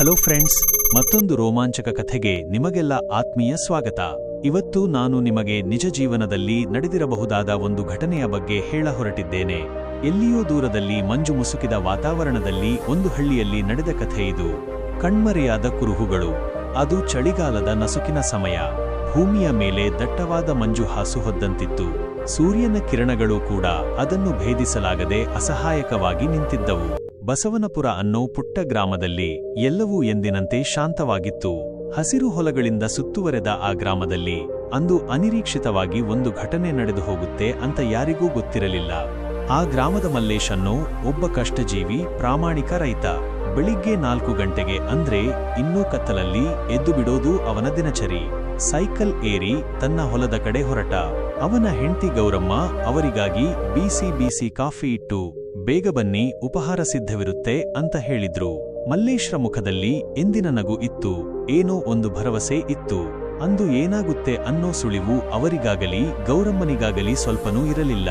Hello friends, ಮತ್ತೊಂದು ರೋಮಾಂಚಕ ಕಥೆಗೆ ನಿಮಗೆಲ್ಲ ಆತ್ಮೀಯ ಸ್ವಾಗತ. ಇವತ್ತು ನಾನು ನಿಮಗೆ ನಿಜ ಜೀವನದಲ್ಲಿ ನಡೆದಿರಬಹುದಾದ ಒಂದು ಘಟನೆಯ ಬಗ್ಗೆ ಹೇಳ ಹೊರಟಿದ್ದೇನೆ. ಎಲ್ಲಿಯೋ ದೂರದಲ್ಲಿ ಮಂಜು ಮುಸುಕಿದ ವಾತಾವರಣದಲ್ಲಿ ಒಂದು ಹಳ್ಳಿಯಲ್ಲಿ ನಡೆದ ಕಥೆ ಇದು. ಕಣ್ಮರೆಯಾದ ಕುರುಹುಗಳು. ಅದು ಚಳಿಗಾಲದ ನಸುಕಿನ ಸಮಯ. ಭೂಮಿಯ ಮೇಲೆ ದಟ್ಟವಾದ ಮಂಜು ಹಾಸು ಹೊದ್ದಂತಿತ್ತು. ಸೂರ್ಯನ ಕಿರಣಗಳು ಕೂಡ ಅದನ್ನು ಭೇದಿಸಲಾಗದೆ ಅಸಹಾಯಕವಾಗಿ ನಿಂತಿದ್ದವು. ಬಸವನಪುರ ಅನ್ನೋ ಪುಟ್ಟ ಗ್ರಾಮದಲ್ಲಿ ಎಲ್ಲವೂ ಎಂದಿನಂತೆ ಶಾಂತವಾಗಿತ್ತು. ಹಸಿರು ಹೊಲಗಳಿಂದ ಸುತ್ತುವರೆದ ಆ ಗ್ರಾಮದಲ್ಲಿ ಅಂದು ಅನಿರೀಕ್ಷಿತವಾಗಿ ಒಂದು ಘಟನೆ ನಡೆದು ಹೋಗುತ್ತೆ ಅಂತ ಯಾರಿಗೂ ಗೊತ್ತಿರಲಿಲ್ಲ. ಆ ಗ್ರಾಮದ ಮಲ್ಲೇಶನ್ನು ಒಬ್ಬ ಕಷ್ಟಜೀವಿ, ಪ್ರಾಮಾಣಿಕ ರೈತ. ಬೆಳಿಗ್ಗೆ ನಾಲ್ಕು ಗಂಟೆಗೆ ಅಂದ್ರೆ ಇನ್ನೂ ಕತ್ತಲಲ್ಲಿ ಎದ್ದು ಬಿಡೋದು ಅವನ ದಿನಚರಿ. ಸೈಕಲ್ ಏರಿ ತನ್ನ ಹೊಲದ ಕಡೆ ಹೊರಟ. ಅವನ ಹೆಂಡತಿ ಗೌರಮ್ಮ ಅವರಿಗಾಗಿ ಬಿಸಿ ಬಿಸಿ ಕಾಫಿ ಇಟ್ಟು ಬೇಗ ಬನ್ನಿ, ಉಪಹಾರ ಸಿದ್ಧವಿರುತ್ತೆ ಅಂತ ಹೇಳಿದ್ರು. ಮಲ್ಲೇಶ್ರ ಮುಖದಲ್ಲಿ ಎಂದಿನ ನಗು ಇತ್ತು, ಏನೋ ಒಂದು ಭರವಸೆ ಇತ್ತು. ಅಂದು ಏನಾಗುತ್ತೆ ಅನ್ನೋ ಸುಳಿವು ಅವರಿಗಾಗಲಿ, ಗೌರಮ್ಮನಿಗಾಗಲಿ ಸ್ವಲ್ಪನೂ ಇರಲಿಲ್ಲ.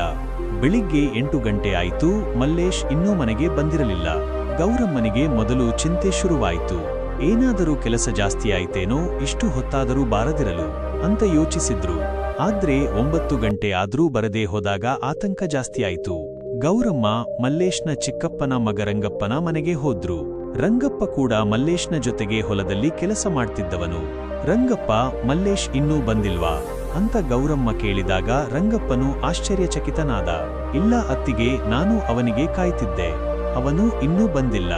ಬೆಳಿಗ್ಗೆ ಎಂಟು ಗಂಟೆ ಆಯಿತು, ಮಲ್ಲೇಶ್ ಇನ್ನೂ ಮನೆಗೆ ಬಂದಿರಲಿಲ್ಲ. ಗೌರಮ್ಮನಿಗೆ ಮೊದಲು ಚಿಂತೆ ಶುರುವಾಯಿತು. ಏನಾದರೂ ಕೆಲಸ ಜಾಸ್ತಿ ಆಯ್ತೇನೋ, ಇಷ್ಟು ಹೊತ್ತಾದರೂ ಬಾರದಿರಲು ಅಂತ ಯೋಚಿಸಿದ್ರು. ಆದ್ರೆ ಒಂಬತ್ತು ಗಂಟೆ ಆದ್ರೂ ಬರದೇ ಹೋದಾಗ ಆತಂಕ ಜಾಸ್ತಿ ಆಯ್ತು. ಗೌರಮ್ಮ ಮಲ್ಲೇಶ್ನ ಚಿಕ್ಕಪ್ಪನ ಮಗ ರಂಗಪ್ಪನ ಮನೆಗೆ ಹೋದ್ರು. ರಂಗಪ್ಪ ಕೂಡ ಮಲ್ಲೇಶ್ನ ಜೊತೆಗೆ ಹೊಲದಲ್ಲಿ ಕೆಲಸ ಮಾಡ್ತಿದ್ದವನು. ರಂಗಪ್ಪ, ಮಲ್ಲೇಶ್ ಇನ್ನೂ ಬಂದಿಲ್ವಾ? ಅಂತ ಗೌರಮ್ಮ ಕೇಳಿದಾಗ ರಂಗಪ್ಪನು ಆಶ್ಚರ್ಯಚಕಿತನಾದ. ಇಲ್ಲ ಅತ್ತಿಗೆ, ನಾನು ಅವನಿಗೆ ಕಾಯ್ತಿದ್ದೆ. ಅವನು ಇನ್ನೂ ಬಂದಿಲ್ಲ.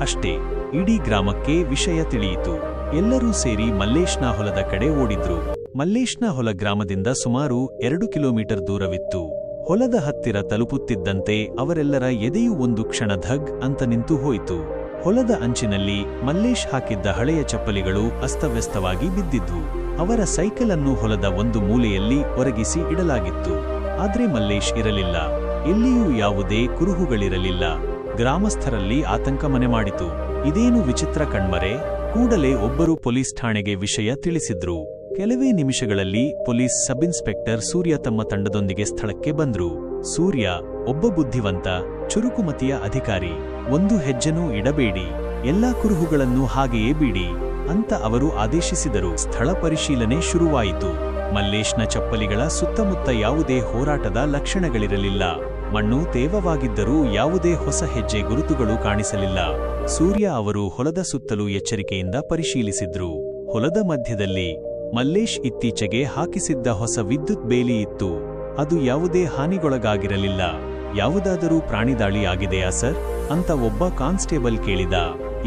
ಅಷ್ಟೇ, ಇಡೀ ಗ್ರಾಮಕ್ಕೆ ವಿಷಯ ತಿಳಿಯಿತು. ಎಲ್ಲರೂ ಸೇರಿ ಮಲ್ಲೇಶ್ನ ಹೊಲದ ಕಡೆ ಓಡಿದ್ರು. ಮಲ್ಲೇಶ್ನ ಹೊಲ ಗ್ರಾಮದಿಂದ ಸುಮಾರು ಎರಡು ಕಿಲೋಮೀಟರ್ ದೂರವಿತ್ತು. ಹೊಲದ ಹತ್ತಿರ ತಲುಪುತ್ತಿದ್ದಂತೆ ಅವರೆಲ್ಲರ ಎದೆಯೂ ಒಂದು ಕ್ಷಣ ಧಗ್ ಅಂತ ನಿಂತು ಹೋಯಿತು. ಹೊಲದ ಅಂಚಿನಲ್ಲಿ ಮಲ್ಲೇಶ್ ಹಾಕಿದ್ದ ಹಳೆಯ ಚಪ್ಪಲಿಗಳು ಅಸ್ತವ್ಯಸ್ತವಾಗಿ ಬಿದ್ದಿದ್ದು, ಅವರ ಸೈಕಲ್ ಅನ್ನು ಹೊಲದ ಒಂದು ಮೂಲೆಯಲ್ಲಿ ಒರಗಿಸಿ ಇಡಲಾಗಿತ್ತು. ಆದ್ರೆ ಮಲ್ಲೇಶ್ ಇರಲಿಲ್ಲ. ಎಲ್ಲಿಯೂ ಯಾವುದೇ ಕುರುಹುಗಳಿರಲಿಲ್ಲ. ಗ್ರಾಮಸ್ಥರಲ್ಲಿ ಆತಂಕ ಮನೆ ಮಾಡಿತು. ಇದೇನು ವಿಚಿತ್ರ ಕಣ್ಮರೆ? ಕೂಡಲೇ ಒಬ್ಬರು ಪೊಲೀಸ್ ಠಾಣೆಗೆ ವಿಷಯ ತಿಳಿಸಿದ್ರು. ಕೆಲವೇ ನಿಮಿಷಗಳಲ್ಲಿ ಪೊಲೀಸ್ ಸಬ್ ಇನ್ಸ್ಪೆಕ್ಟರ್ ಸೂರ್ಯ ತಮ್ಮ ತಂಡದೊಂದಿಗೆ ಸ್ಥಳಕ್ಕೆ ಬಂದ್ರು. ಸೂರ್ಯ, ಒಬ್ಬ ಬುದ್ಧಿವಂತ, ಚುರುಕುಮತಿಯ ಅಧಿಕಾರಿ, ಒಂದು ಹೆಜ್ಜೆನೂ ಇಡಬೇಡಿ, ಎಲ್ಲಾ ಕುರುಹುಗಳನ್ನು ಹಾಗೆಯೇ ಬಿಡಿ ಅಂತ ಅವರು ಆದೇಶಿಸಿದರು. ಸ್ಥಳ ಪರಿಶೀಲನೆ ಶುರುವಾಯಿತು. ಮಲ್ಲೇಶ್ನ ಚಪ್ಪಲಿಗಳ ಸುತ್ತಮುತ್ತ ಯಾವುದೇ ಹೋರಾಟದ ಲಕ್ಷಣಗಳಿರಲಿಲ್ಲ. ಮಣ್ಣು ತೇವವಾಗಿದ್ದರೂ ಯಾವುದೇ ಹೊಸ ಹೆಜ್ಜೆ ಗುರುತುಗಳು ಕಾಣಿಸಲಿಲ್ಲ. ಸೂರ್ಯ ಅವರು ಹೊಲದ ಸುತ್ತಲೂ ಎಚ್ಚರಿಕೆಯಿಂದ ಪರಿಶೀಲಿಸಿದ್ರು. ಹೊಲದ ಮಧ್ಯದಲ್ಲಿ ಮಲ್ಲೇಶ್ ಇತ್ತೀಚೆಗೆ ಹಾಕಿಸಿದ್ದ ಹೊಸ ವಿದ್ಯುತ್ ಬೇಲಿ ಇತ್ತು. ಅದು ಯಾವುದೇ ಹಾನಿಗೊಳಗಾಗಿರಲಿಲ್ಲ. ಯಾವುದಾದರೂ ಪ್ರಾಣಿದಾಳಿ ಆಗಿದೆಯಾ ಸರ್? ಅಂತ ಒಬ್ಬ ಕಾನ್ಸ್ಟೇಬಲ್ ಕೇಳಿದ.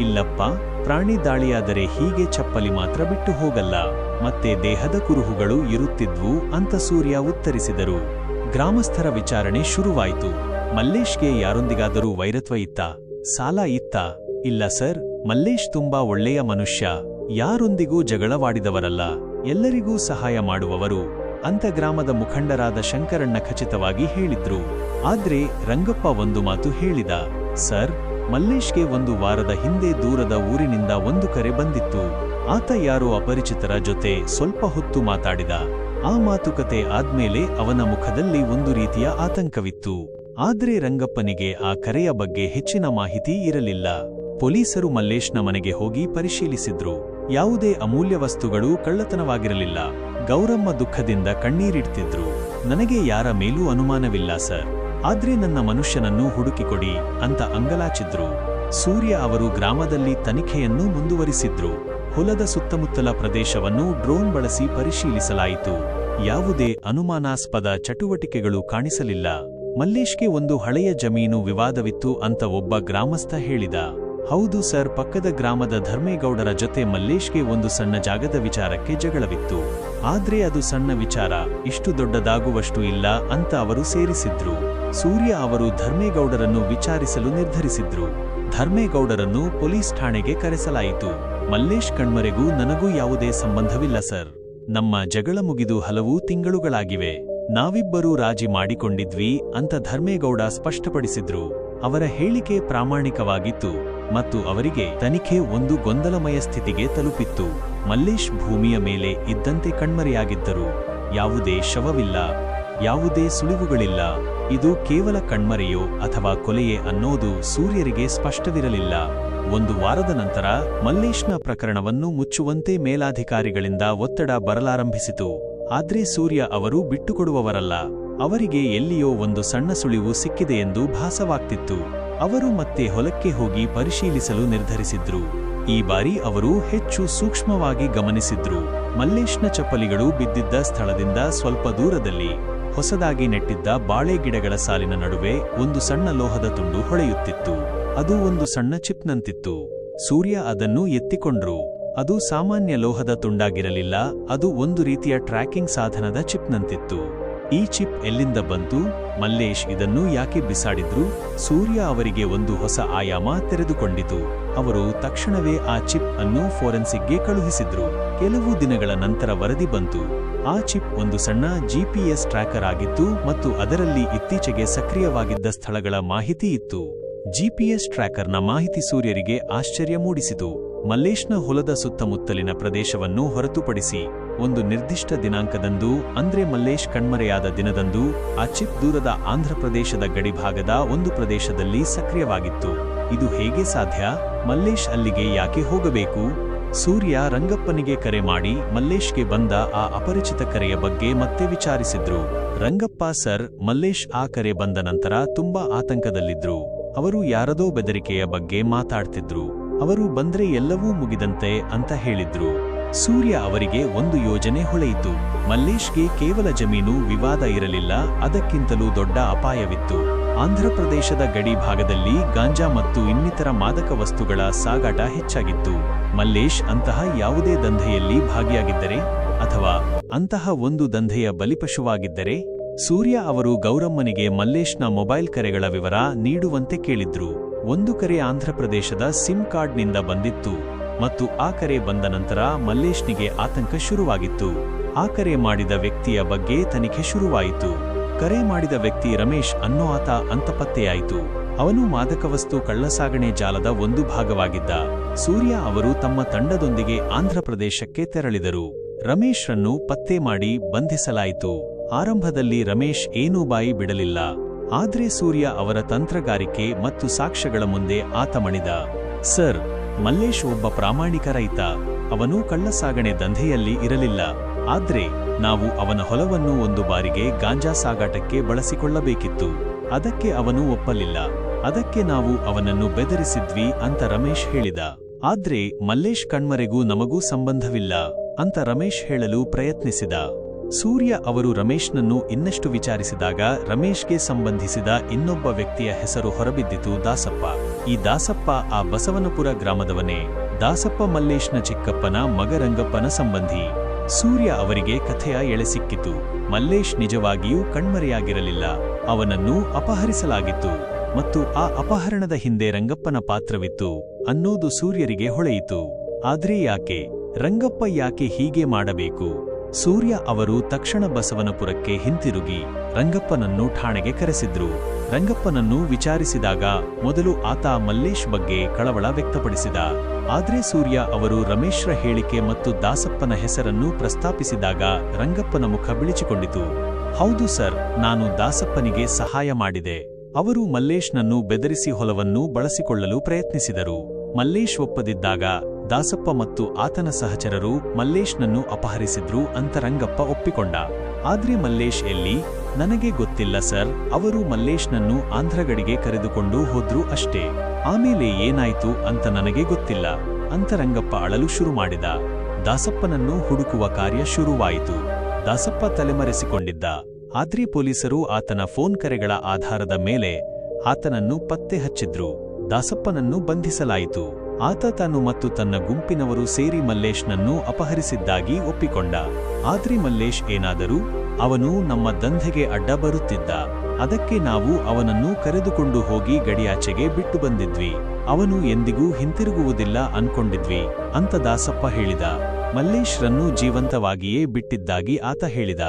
ಇಲ್ಲಪ್ಪ, ಪ್ರಾಣಿ ದಾಳಿಯಾದರೆ ಹೀಗೆ ಚಪ್ಪಲಿ ಮಾತ್ರ ಬಿಟ್ಟು ಹೋಗಲ್ಲ. ಮತ್ತೆ ದೇಹದ ಕುರುಹುಗಳು ಇರುತ್ತಿದ್ವು ಅಂತ ಸೂರ್ಯ ಉತ್ತರಿಸಿದರು. ಗ್ರಾಮಸ್ಥರ ವಿಚಾರಣೆ ಶುರುವಾಯಿತು. ಮಲ್ಲೇಶ್ಗೆ ಯಾರೊಂದಿಗಾದರೂ ವೈರತ್ವ ಇತ್ತ? ಸಾಲ ಇತ್ತ? ಇಲ್ಲ ಸರ್, ಮಲ್ಲೇಶ್ ತುಂಬಾ ಒಳ್ಳೆಯ ಮನುಷ್ಯ. ಯಾರೊಂದಿಗೂ ಜಗಳವಾಡಿದವರಲ್ಲ. ಎಲ್ಲರಿಗೂ ಸಹಾಯ ಮಾಡುವವರು ಅಂತ ಗ್ರಾಮದ ಮುಖಂಡರಾದ ಶಂಕರಣ್ಣ ಖಚಿತವಾಗಿ ಹೇಳಿದ್ರು. ಆದ್ರೆ ರಂಗಪ್ಪ ಒಂದು ಮಾತು ಹೇಳಿದ, ಸರ್, ಮಲ್ಲೇಶ್ಗೆ ಒಂದು ವಾರದ ಹಿಂದೆ ದೂರದ ಊರಿನಿಂದ ಒಂದು ಕರೆ ಬಂದಿತ್ತು. ಆತ ಯಾರೋ ಅಪರಿಚಿತರ ಜೊತೆ ಸ್ವಲ್ಪ ಹೊತ್ತು ಮಾತಾಡಿದ. ಆ ಮಾತುಕತೆ ಆದ್ಮೇಲೆ ಅವನ ಮುಖದಲ್ಲಿ ಒಂದು ರೀತಿಯ ಆತಂಕವಿತ್ತು. ಆದ್ರೆ ರಂಗಪ್ಪನಿಗೆ ಆ ಕರೆಯ ಬಗ್ಗೆ ಹೆಚ್ಚಿನ ಮಾಹಿತಿ ಇರಲಿಲ್ಲ. ಪೊಲೀಸರು ಮಲ್ಲೇಶ್ನ ಮನೆಗೆ ಹೋಗಿ ಪರಿಶೀಲಿಸಿದ್ರು. ಯಾವುದೇ ಅಮೂಲ್ಯ ವಸ್ತುಗಳು ಕಳ್ಳತನವಾಗಿರಲಿಲ್ಲ. ಗೌರಮ್ಮ ದುಃಖದಿಂದ ಕಣ್ಣೀರಿಡ್ತಿದ್ರು. ನನಗೆ ಯಾರ ಮೇಲೂ ಅನುಮಾನವಿಲ್ಲ, ಸರ್. ಆದ್ರೆ ನನ್ನ ಮನುಷ್ಯನನ್ನು ಹುಡುಕಿಕೊಡಿ ಅಂತ ಅಂಗಲಾಚಿದ್ರು. ಸೂರ್ಯ ಅವರು ಗ್ರಾಮದಲ್ಲಿ ತನಿಖೆಯನ್ನು ಮುಂದುವರಿಸಿದ್ರು. ಹೊಲದ ಸುತ್ತಮುತ್ತಲ ಪ್ರದೇಶವನ್ನು ಡ್ರೋನ್ ಬಳಸಿ ಪರಿಶೀಲಿಸಲಾಯಿತು. ಯಾವುದೇ ಅನುಮಾನಾಸ್ಪದ ಚಟುವಟಿಕೆಗಳು ಕಾಣಿಸಲಿಲ್ಲ. ಮಲ್ಲೇಶ್ಗೆ ಒಂದು ಹಳೆಯ ಜಮೀನು ವಿವಾದವಿತ್ತು ಅಂತ ಒಬ್ಬ ಗ್ರಾಮಸ್ಥ ಹೇಳಿದ. ಹೌದು ಸರ್, ಪಕ್ಕದ ಗ್ರಾಮದ ಧರ್ಮೇಗೌಡರ ಜೊತೆ ಮಲ್ಲೇಶ್ಗೆ ಒಂದು ಸಣ್ಣ ಜಾಗದ ವಿಚಾರಕ್ಕೆ ಜಗಳವಿತ್ತು. ಆದ್ರೆ ಅದು ಸಣ್ಣ ವಿಚಾರ, ಇಷ್ಟು ದೊಡ್ಡದಾಗುವಷ್ಟು ಇಲ್ಲ ಅಂತ ಅವರು ಸೇರಿಸಿದ್ರು. ಸೂರ್ಯ ಅವರು ಧರ್ಮೇಗೌಡರನ್ನು ವಿಚಾರಿಸಲು ನಿರ್ಧರಿಸಿದ್ರು. ಧರ್ಮೇಗೌಡರನ್ನು ಪೊಲೀಸ್ ಠಾಣೆಗೆ ಕರೆಸಲಾಯಿತು. ಮಲ್ಲೇಶ್ ಕಣ್ಮರೆಗೂ ನನಗೂ ಯಾವುದೇ ಸಂಬಂಧವಿಲ್ಲ ಸರ್. ನಮ್ಮ ಜಗಳ ಮುಗಿದು ಹಲವು ತಿಂಗಳುಗಳಾಗಿವೆ. ನಾವಿಬ್ಬರೂ ರಾಜಿ ಮಾಡಿಕೊಂಡಿದ್ವಿ ಅಂತ ಧರ್ಮೇಗೌಡ ಸ್ಪಷ್ಟಪಡಿಸಿದ್ರು. ಅವರ ಹೇಳಿಕೆ ಪ್ರಾಮಾಣಿಕವಾಗಿತ್ತು. ಮತ್ತು ಅವರಿಗೆ ತನಿಖೆ ಒಂದು ಗೊಂದಲಮಯ ಸ್ಥಿತಿಗೆ ತಲುಪಿತ್ತು. ಮಲ್ಲೇಶ್ ಭೂಮಿಯ ಮೇಲೆ ಇದ್ದಂತೆ ಕಣ್ಮರೆಯಾಗಿದ್ದರು. ಯಾವುದೇ ಶವವಿಲ್ಲ, ಯಾವುದೇ ಸುಳಿವುಗಳಿಲ್ಲ. ಇದು ಕೇವಲ ಕಣ್ಮರೆಯೋ ಅಥವಾ ಕೊಲೆಯೇ ಅನ್ನೋದು ಸೂರ್ಯರಿಗೆ ಸ್ಪಷ್ಟವಿರಲಿಲ್ಲ. ಒಂದು ವಾರದ ನಂತರ ಮಲ್ಲೇಶ್ನ ಪ್ರಕರಣವನ್ನು ಮುಚ್ಚುವಂತೆ ಮೇಲಾಧಿಕಾರಿಗಳಿಂದ ಒತ್ತಡ ಬರಲಾರಂಭಿಸಿತು. ಆದ್ರೆ ಸೂರ್ಯ ಅವರು ಬಿಟ್ಟುಕೊಡುವವರಲ್ಲ. ಅವರಿಗೆ ಎಲ್ಲಿಯೋ ಒಂದು ಸಣ್ಣ ಸುಳಿವು ಸಿಕ್ಕಿದೆಯೆಂದು ಭಾಸವಾಗ್ತಿತ್ತು. ಅವರು ಮತ್ತೆ ಹೊಲಕ್ಕೆ ಹೋಗಿ ಪರಿಶೀಲಿಸಲು ನಿರ್ಧರಿಸಿದ್ರು. ಈ ಬಾರಿ ಅವರು ಹೆಚ್ಚು ಸೂಕ್ಷ್ಮವಾಗಿ ಗಮನಿಸಿದ್ರು. ಮಲ್ಲೇಶ್ನ ಚಪ್ಪಲಿಗಳು ಬಿದ್ದಿದ್ದ ಸ್ಥಳದಿಂದ ಸ್ವಲ್ಪ ದೂರದಲ್ಲಿ ಹೊಸದಾಗಿ ನೆಟ್ಟಿದ್ದ ಬಾಳೆ ಗಿಡಗಳ ಸಾಲಿನ ನಡುವೆ ಒಂದು ಸಣ್ಣ ಲೋಹದ ತುಂಡು ಹೊಳೆಯುತ್ತಿತ್ತು. ಅದು ಒಂದು ಸಣ್ಣ ಚಿಪ್ನಂತಿತ್ತು. ಸೂರ್ಯ ಅದನ್ನು ಎತ್ತಿಕೊಂಡ್ರು. ಅದು ಸಾಮಾನ್ಯ ಲೋಹದ ತುಂಡಾಗಿರಲಿಲ್ಲ, ಅದು ಒಂದು ರೀತಿಯ ಟ್ರ್ಯಾಕಿಂಗ್ ಸಾಧನದ ಚಿಪ್ನಂತಿತ್ತು. ಈ ಚಿಪ್ ಎಲ್ಲಿಂದ ಬಂತು? ಮಲ್ಲೇಶ್ ಇದನ್ನು ಯಾಕೆ ಬಿಸಾಡಿದ್ರು? ಸೂರ್ಯ ಅವರಿಗೆ ಒಂದು ಹೊಸ ಆಯಾಮ ತೆರೆದುಕೊಂಡಿತು. ಅವರು ತಕ್ಷಣವೇ ಆ ಚಿಪ್ ಅನ್ನು ಫೋರೆನ್ಸಿಕ್ಗೆ ಕಳುಹಿಸಿದ್ರು. ಕೆಲವು ದಿನಗಳ ನಂತರ ವರದಿ ಬಂತು. ಆ ಚಿಪ್ ಒಂದು ಸಣ್ಣ ಜಿಪಿಎಸ್ ಟ್ರ್ಯಾಕರ್ ಆಗಿತ್ತು ಮತ್ತು ಅದರಲ್ಲಿ ಇತ್ತೀಚೆಗೆ ಸಕ್ರಿಯವಾಗಿದ್ದ ಸ್ಥಳಗಳ ಮಾಹಿತಿ ಇತ್ತು. ಜಿಪಿಎಸ್ ಟ್ರ್ಯಾಕರ್ನ ಮಾಹಿತಿ ಸೂರ್ಯರಿಗೆ ಆಶ್ಚರ್ಯ ಮೂಡಿಸಿತು. ಮಲ್ಲೇಶ್ನ ಹೊಲದ ಸುತ್ತಮುತ್ತಲಿನ ಪ್ರದೇಶವನ್ನು ಹೊರತುಪಡಿಸಿ ಒಂದು ನಿರ್ದಿಷ್ಟ ದಿನಾಂಕದಂದು ಅಂದ್ರೆ ಮಲ್ಲೇಶ್ ಕಣ್ಮರೆಯಾದ ದಿನದಂದು ಆ ಚಿಪ್ ದೂರದ ಆಂಧ್ರಪ್ರದೇಶದ ಗಡಿಭಾಗದ ಒಂದು ಪ್ರದೇಶದಲ್ಲಿ ಸಕ್ರಿಯವಾಗಿತ್ತು. ಇದು ಹೇಗೆ ಸಾಧ್ಯ? ಮಲ್ಲೇಶ್ ಅಲ್ಲಿಗೆ ಯಾಕೆ ಹೋಗಬೇಕು? ಸೂರ್ಯ ರಂಗಪ್ಪನಿಗೆ ಕರೆ ಮಾಡಿ ಮಲ್ಲೇಶ್ಗೆ ಬಂದ ಆ ಅಪರಿಚಿತ ಕರೆಯ ಬಗ್ಗೆ ಮತ್ತೆ ವಿಚಾರಿಸಿದ್ರು. ರಂಗಪ್ಪ ಸರ್, ಮಲ್ಲೇಶ್ ಆ ಕರೆ ಬಂದ ನಂತರ ತುಂಬಾ ಆತಂಕದಲ್ಲಿದ್ರು. ಅವರು ಯಾರದೋ ಬೆದರಿಕೆಯ ಬಗ್ಗೆ ಮಾತಾಡ್ತಿದ್ರು. ಅವರು ಬಂದ್ರೆ ಎಲ್ಲವೂ ಮುಗಿದಂತೆ ಅಂತ ಹೇಳಿದ್ರು. ಸೂರ್ಯ ಅವರಿಗೆ ಒಂದು ಯೋಜನೆ ಹೊಳೆಯಿತು. ಮಲ್ಲೇಶ್ಗೆ ಕೇವಲ ಜಮೀನು ವಿವಾದ ಇರಲಿಲ್ಲ, ಅದಕ್ಕಿಂತಲೂ ದೊಡ್ಡ ಅಪಾಯವಿತ್ತು. ಆಂಧ್ರಪ್ರದೇಶದ ಗಡಿ ಭಾಗದಲ್ಲಿ ಗಾಂಜಾ ಮತ್ತು ಇನ್ನಿತರ ಮಾದಕ ವಸ್ತುಗಳ ಸಾಗಾಟ ಹೆಚ್ಚಾಗಿತ್ತು. ಮಲ್ಲೇಶ್ ಅಂತಹ ಯಾವುದೇ ದಂಧೆಯಲ್ಲಿ ಭಾಗಿಯಾಗಿದ್ದರೆ, ಅಥವಾ ಅಂತಹ ಒಂದು ದಂಧೆಯ ಬಲಿಪಶುವಾಗಿದ್ದರೆ, ಸೂರ್ಯ ಅವರು ಗೌರಮ್ಮನಿಗೆ ಮಲ್ಲೇಶ್ನ ಮೊಬೈಲ್ ಕರೆಗಳ ವಿವರ ನೀಡುವಂತೆ ಕೇಳಿದ್ರು. ಒಂದು ಕರೆ ಆಂಧ್ರಪ್ರದೇಶದ ಸಿಮ್ ಕಾರ್ಡ್ನಿಂದ ಬಂದಿತ್ತು. ಮತ್ತು ಆ ಕರೆ ಬಂದ ನಂತರ ಮಲ್ಲೇಶ್ನಿಗೆ ಆತಂಕ ಶುರುವಾಗಿತ್ತು. ಆ ಕರೆ ಮಾಡಿದ ವ್ಯಕ್ತಿಯ ಬಗ್ಗೆ ತನಿಖೆ ಶುರುವಾಯಿತು. ಕರೆ ಮಾಡಿದ ವ್ಯಕ್ತಿ ರಮೇಶ್ ಅನ್ನೋ ಆತ ಅಂತ ಪತ್ತೆಯಾಯಿತು ಅವನು ಮಾದಕವಸ್ತು ಕಳ್ಳಸಾಗಣೆ ಜಾಲದ ಒಂದು ಭಾಗವಾಗಿದ್ದ. ಸೂರ್ಯ ಅವರು ತಮ್ಮ ತಂಡದೊಂದಿಗೆ ಆಂಧ್ರಪ್ರದೇಶಕ್ಕೆ ತೆರಳಿದರು. ರಮೇಶ್ರನ್ನು ಪತ್ತೆ ಮಾಡಿ ಬಂಧಿಸಲಾಯಿತು. ಆರಂಭದಲ್ಲಿ ರಮೇಶ್ ಏನೂ ಬಾಯಿ ಬಿಡಲಿಲ್ಲ. ಆದ್ರೆ ಸೂರ್ಯ ಅವರ ತಂತ್ರಗಾರಿಕೆ ಮತ್ತು ಸಾಕ್ಷ್ಯಗಳ ಮುಂದೆ ಆತ ಮಣಿದ. ಸರ್ ಮಲ್ಲೇಶ್ ಒಬ್ಬ ಪ್ರಾಮಾಣಿಕ ರೈತ. ಅವನು ಕಳ್ಳಸಾಗಣೆ ದಂಧೆಯಲ್ಲಿ ಇರಲಿಲ್ಲ. ಆದ್ರೆ ನಾವು ಅವನ ಹೊಲವನ್ನು ಒಂದು ಬಾರಿಗೆ ಗಾಂಜಾ ಸಾಗಾಟಕ್ಕೆ ಬಳಸಿಕೊಳ್ಳಬೇಕಿತ್ತು. ಅದಕ್ಕೆ ಅವನು ಒಪ್ಪಲಿಲ್ಲ. ಅದಕ್ಕೆ ನಾವು ಅವನನ್ನು ಬೆದರಿಸಿದ್ವಿ ಅಂತ ರಮೇಶ್ ಹೇಳಿದ. ಆದ್ರೆ ಮಲ್ಲೇಶ್ ಕಣ್ಮರೆಗೂ ನಮಗೂ ಸಂಬಂಧವಿಲ್ಲ ಅಂತ ರಮೇಶ್ ಹೇಳಲು ಪ್ರಯತ್ನಿಸಿದ. ಸೂರ್ಯ ಅವರು ರಮೇಶ್ನನ್ನು ಇನ್ನಷ್ಟು ವಿಚಾರಿಸಿದಾಗ ರಮೇಶ್ಗೆ ಸಂಬಂಧಿಸಿದ ಇನ್ನೊಬ್ಬ ವ್ಯಕ್ತಿಯ ಹೆಸರು ಹೊರಬಿದ್ದಿತು ದಾಸಪ್ಪ. ಈ ದಾಸಪ್ಪ ಆ ಬಸವನಪುರ ಗ್ರಾಮದವನೇ. ದಾಸಪ್ಪ ಮಲ್ಲೇಶ್ನ ಚಿಕ್ಕಪ್ಪನ ಮಗರಂಗಪ್ಪನ ಸಂಬಂಧಿ. ಸೂರ್ಯ ಅವರಿಗೆ ಕಥೆಯ ಎಳೆ ಸಿಕ್ಕಿತು. ಮಲ್ಲೇಶ್ ನಿಜವಾಗಿಯೂ ಕಣ್ಮರೆಯಾಗಿರಲಿಲ್ಲ. ಅವನನ್ನು ಅಪಹರಿಸಲಾಗಿತ್ತು. ಮತ್ತು ಆ ಅಪಹರಣದ ಹಿಂದೆ ರಂಗಪ್ಪನ ಪಾತ್ರವಿತ್ತು ಅನ್ನೋದು ಸೂರ್ಯರಿಗೆ ಹೊಳೆಯಿತು. ಆದ್ರೆ ಯಾಕೆ? ರಂಗಪ್ಪ ಯಾಕೆ ಹೀಗೆ ಮಾಡಬೇಕು? ಸೂರ್ಯ ಅವರು ತಕ್ಷಣ ಬಸವನಪುರಕ್ಕೆ ಹಿಂತಿರುಗಿ ರಂಗಪ್ಪನನ್ನು ಠಾಣೆಗೆ ಕರೆಸಿದ್ರು. ರಂಗಪ್ಪನನ್ನು ವಿಚಾರಿಸಿದಾಗ ಮೊದಲು ಆತ ಮಲ್ಲೇಶ್ ಬಗ್ಗೆ ಕಳವಳ ವ್ಯಕ್ತಪಡಿಸಿದ. ಆದ್ರೆ ಸೂರ್ಯ ಅವರು ರಮೇಶ್ರ ಹೇಳಿಕೆ ಮತ್ತು ದಾಸಪ್ಪನ ಹೆಸರನ್ನು ಪ್ರಸ್ತಾಪಿಸಿದಾಗ ರಂಗಪ್ಪನ ಮುಖ ಬಿಳಿಚಿಕೊಂಡಿತು. ಹೌದು ಸರ್, ನಾನು ದಾಸಪ್ಪನಿಗೆ ಸಹಾಯ ಮಾಡಿದೆ. ಅವರು ಮಲ್ಲೇಶ್ನನ್ನು ಬೆದರಿಸಿ ಹೊಲವನ್ನು ಬಳಸಿಕೊಳ್ಳಲು ಪ್ರಯತ್ನಿಸಿದರು. ಮಲ್ಲೇಶ್ ಒಪ್ಪದಿದ್ದಾಗ ದಾಸಪ್ಪ ಮತ್ತು ಆತನ ಸಹಚರರು ಮಲ್ಲೇಶ್ನನ್ನು ಅಪಹರಿಸಿದ್ರು ಅಂತ ರಂಗಪ್ಪ ಒಪ್ಪಿಕೊಂಡ. ಆದ್ರೆ ಮಲ್ಲೇಶ್ ಎಲ್ಲಿ? ನನಗೆ ಗೊತ್ತಿಲ್ಲ ಸರ್, ಅವರು ಮಲ್ಲೇಶ್ನನ್ನು ಆಂಧ್ರಗಡಿಗೆ ಕರೆದುಕೊಂಡು ಹೋದ್ರು ಅಷ್ಟೇ. ಆಮೇಲೆ ಏನಾಯ್ತು ಅಂತ ನನಗೆ ಗೊತ್ತಿಲ್ಲ, ಅಂತ ರಂಗಪ್ಪ ಅಳಲು ಶುರು ಮಾಡಿದ. ದಾಸಪ್ಪನನ್ನು ಹುಡುಕುವ ಕಾರ್ಯ ಶುರುವಾಯಿತು. ದಾಸಪ್ಪ ತಲೆಮರೆಸಿಕೊಂಡಿದ್ದ. ಆದ್ರೆ ಪೊಲೀಸರು ಆತನ ಫೋನ್ ಕರೆಗಳ ಆಧಾರದ ಮೇಲೆ ಆತನನ್ನು ಪತ್ತೆ ಹಚ್ಚಿದ್ರು. ದಾಸಪ್ಪನನ್ನು ಬಂಧಿಸಲಾಯಿತು. ಆತ ತಾನು ಮತ್ತು ತನ್ನ ಗುಂಪಿನವರು ಸೇರಿ ಮಲ್ಲೇಶ್ನನ್ನು ಅಪಹರಿಸಿದ್ದಾಗಿ ಒಪ್ಪಿಕೊಂಡ. ಆದ್ರಿ ಮಲ್ಲೇಶ್ ಏನಾದರೂ, ಅವನು ನಮ್ಮ ದಂಧೆಗೆ ಅಡ್ಡ ಬರುತ್ತಿದ್ದ. ಅದಕ್ಕೆ ನಾವು ಅವನನ್ನು ಕರೆದುಕೊಂಡು ಹೋಗಿ ಗಡಿಯಾಚೆಗೆ ಬಿಟ್ಟು ಬಂದಿದ್ವಿ. ಅವನು ಎಂದಿಗೂ ಹಿಂತಿರುಗುವುದಿಲ್ಲ ಅನ್ಕೊಂಡಿದ್ವಿ, ಅಂತ ದಾಸಪ್ಪ ಹೇಳಿದ. ಮಲ್ಲೇಶ್ರನ್ನು ಜೀವಂತವಾಗಿಯೇ ಬಿಟ್ಟಿದ್ದಾಗಿ ಆತ ಹೇಳಿದ.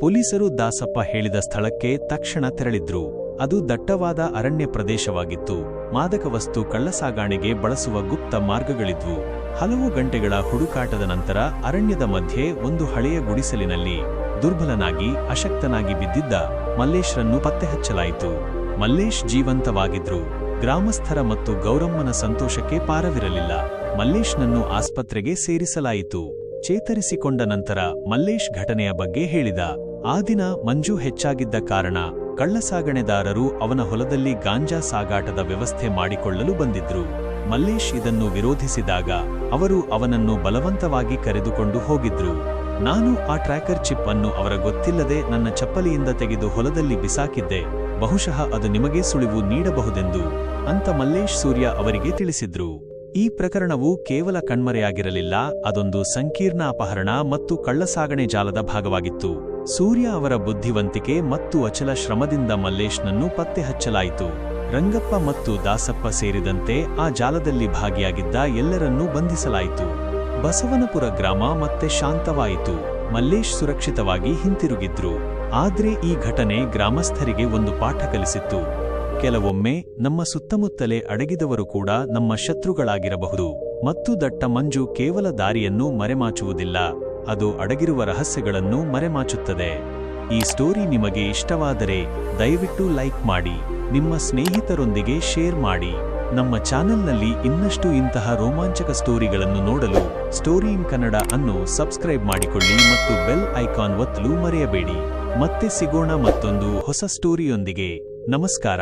ಪೊಲೀಸರು ದಾಸಪ್ಪ ಹೇಳಿದ ಸ್ಥಳಕ್ಕೆ ತಕ್ಷಣ ತೆರಳಿದ್ರು. ಅದು ದಟ್ಟವಾದ ಅರಣ್ಯ ಪ್ರದೇಶವಾಗಿತ್ತು. ಮಾದಕ ವಸ್ತು ಕಳ್ಳಸಾಗಾಣೆಗೆ ಬಳಸುವ ಗುಪ್ತ ಮಾರ್ಗಗಳಿದ್ವು. ಹಲವು ಗಂಟೆಗಳ ಹುಡುಕಾಟದ ನಂತರ ಅರಣ್ಯದ ಮಧ್ಯೆ ಒಂದು ಹಳೆಯ ಗುಡಿಸಲಿನಲ್ಲಿ ದುರ್ಬಲನಾಗಿ ಅಶಕ್ತನಾಗಿ ಬಿದ್ದಿದ್ದ ಮಲ್ಲೇಶ್ರನ್ನು ಪತ್ತೆಹಚ್ಚಲಾಯಿತು. ಮಲ್ಲೇಶ್ ಜೀವಂತವಾಗಿದ್ರು ಗ್ರಾಮಸ್ಥರ ಮತ್ತು ಗೌರಮ್ಮನ ಸಂತೋಷಕ್ಕೆ ಪಾರವಿರಲಿಲ್ಲ. ಮಲ್ಲೇಶ್ನನ್ನು ಆಸ್ಪತ್ರೆಗೆ ಸೇರಿಸಲಾಯಿತು. ಚೇತರಿಸಿಕೊಂಡ ನಂತರ ಮಲ್ಲೇಶ್ ಘಟನೆಯ ಬಗ್ಗೆ ಹೇಳಿದ. ಆ ದಿನ ಮಂಜು ಹೆಚ್ಚಾಗಿದ್ದ ಕಾರಣ ಕಳ್ಳಸಾಗಣೆದಾರರು ಅವನ ಹೊಲದಲ್ಲಿ ಗಾಂಜಾ ಸಾಗಾಟದ ವ್ಯವಸ್ಥೆ ಮಾಡಿಕೊಳ್ಳಲು ಬಂದಿದ್ರು. ಮಲ್ಲೇಶ್ ಇದನ್ನು ವಿರೋಧಿಸಿದಾಗ ಅವರು ಅವನನ್ನು ಬಲವಂತವಾಗಿ ಕರೆದುಕೊಂಡು ಹೋಗಿದ್ರು. ನಾನು ಆ ಟ್ರ್ಯಾಕರ್ ಚಿಪ್ ಅನ್ನು ಅವರ ಗೊತ್ತಿಲ್ಲದೆ ನನ್ನ ಚಪ್ಪಲಿಯಿಂದ ತೆಗೆದು ಹೊಲದಲ್ಲಿ ಬಿಸಾಕಿದ್ದೆ. ಬಹುಶಃ ಅದು ನಿಮಗೆ ಸುಳಿವು ನೀಡಬಹುದೆಂದು ಅಂತ ಮಲ್ಲೇಶ್ ಸೂರ್ಯ ಅವರಿಗೆ ತಿಳಿಸಿದ್ರು. ಈ ಪ್ರಕರಣವು ಕೇವಲ ಕಣ್ಮರೆಯಾಗಿರಲಿಲ್ಲ, ಅದೊಂದು ಸಂಕೀರ್ಣ ಅಪಹರಣ ಮತ್ತು ಕಳ್ಳಸಾಗಣೆ ಜಾಲದ ಭಾಗವಾಗಿತ್ತು. ಸೂರ್ಯ ಅವರ ಬುದ್ಧಿವಂತಿಕೆ ಮತ್ತು ಅಚಲ ಶ್ರಮದಿಂದ ಮಲ್ಲೇಶ್ನನ್ನು ಪತ್ತೆ ಹಚ್ಚಲಾಯಿತು ರಂಗಪ್ಪ ಮತ್ತು ದಾಸಪ್ಪ ಸೇರಿದಂತೆ ಆ ಜಾಲದಲ್ಲಿ ಭಾಗಿಯಾಗಿದ್ದ ಎಲ್ಲರನ್ನೂ ಬಂಧಿಸಲಾಯಿತು. ಬಸವನಪುರ ಗ್ರಾಮ ಮತ್ತೆ ಶಾಂತವಾಯಿತು. ಮಲ್ಲೇಶ್ ಸುರಕ್ಷಿತವಾಗಿ ಹಿಂತಿರುಗಿದ್ರು. ಆದ್ರೆ ಈ ಘಟನೆ ಗ್ರಾಮಸ್ಥರಿಗೆ ಒಂದು ಪಾಠ ಕಲಿಸಿತ್ತು. ಕೆಲವೊಮ್ಮೆ ನಮ್ಮ ಸುತ್ತಮುತ್ತಲೇ ಅಡಗಿದವರು ಕೂಡ ನಮ್ಮ ಶತ್ರುಗಳಾಗಿರಬಹುದು. ಮತ್ತು ದಟ್ಟ ಮಂಜು ಕೇವಲ ದಾರಿಯನ್ನು ಮರೆಮಾಚುವುದಿಲ್ಲ. ಅದು ಅಡಗಿರುವ ರಹಸ್ಯಗಳನ್ನು ಮರೆಮಾಚುತ್ತದೆ. ಈ ಸ್ಟೋರಿ ನಿಮಗೆ ಇಷ್ಟವಾದರೆ ದಯವಿಟ್ಟು ಲೈಕ್ ಮಾಡಿ, ನಿಮ್ಮ ಸ್ನೇಹಿತರೊಂದಿಗೆ ಶೇರ್ ಮಾಡಿ. ನಮ್ಮ ಚಾನೆಲ್ನಲ್ಲಿ ಇನ್ನಷ್ಟು ಇಂತಹ ರೋಮಾಂಚಕ ಸ್ಟೋರಿಗಳನ್ನು ನೋಡಲು ಸ್ಟೋರಿ ಇನ್ ಕನ್ನಡ ಅನ್ನು ಸಬ್ಸ್ಕ್ರೈಬ್ ಮಾಡಿಕೊಳ್ಳಿ ಮತ್ತು ಬೆಲ್ ಐಕಾನ್ ಒತ್ತಲು ಮರೆಯಬೇಡಿ. ಮತ್ತೆ ಸಿಗೋಣ ಮತ್ತೊಂದು ಹೊಸ ಸ್ಟೋರಿಯೊಂದಿಗೆ. ನಮಸ್ಕಾರ.